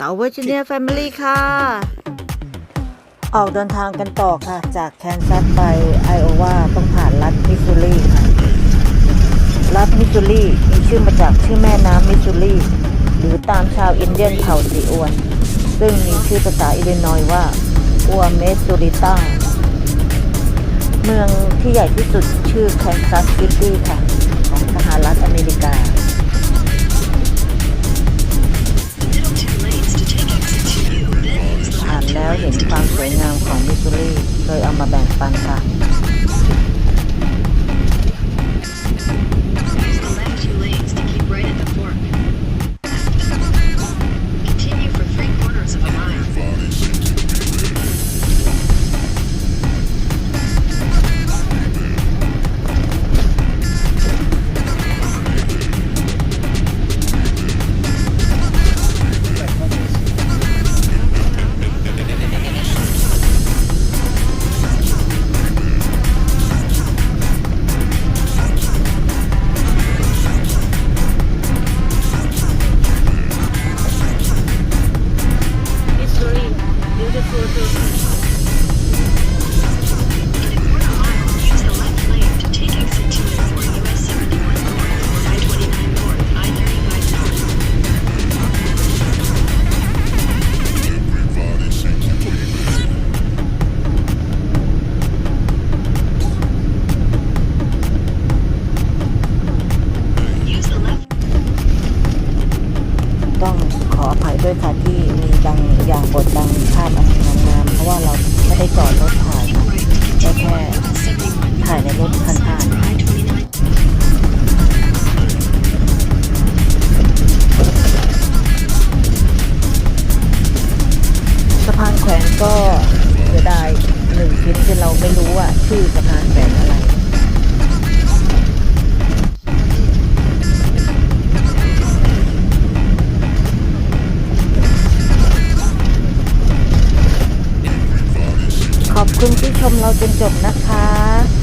เต๋าเวอร์จิเนียแฟมิลี่ค่ะ ออกเดินทางกันต่อค่ะ จากแคนซัสไปไอโอวาต้องผ่านรัฐมิสซูรีค่ะ รัฐมิสซูรีมีชื่อมาจากชื่อแม่น้ำมิสซูรีหรือตามชาวอินเดียนเผ่าสีอวน ซึ่งมีชื่อภาษาอิลลินอยส์ว่าอัวเมสซูริต้าเมืองที่ใหญ่ที่สุดชื่อแคนซัสซิตี้ค่ะ เอ ขออภัยด้วยค่ะที่มีบางอย่างบทบางภาพอันงามๆเพราะว่าเราไม่ได้จอดรถถ่ายค่ะ right to continue Okay. on US 71ถ่ายในรถคันผ่านสะพานแขวนก็เสียดายหนึ่งชิ้นที่เราไม่รู้ว่าชื่อสะพานแขวนอะไร อบคุณที่ชมเราจนจบนะคะ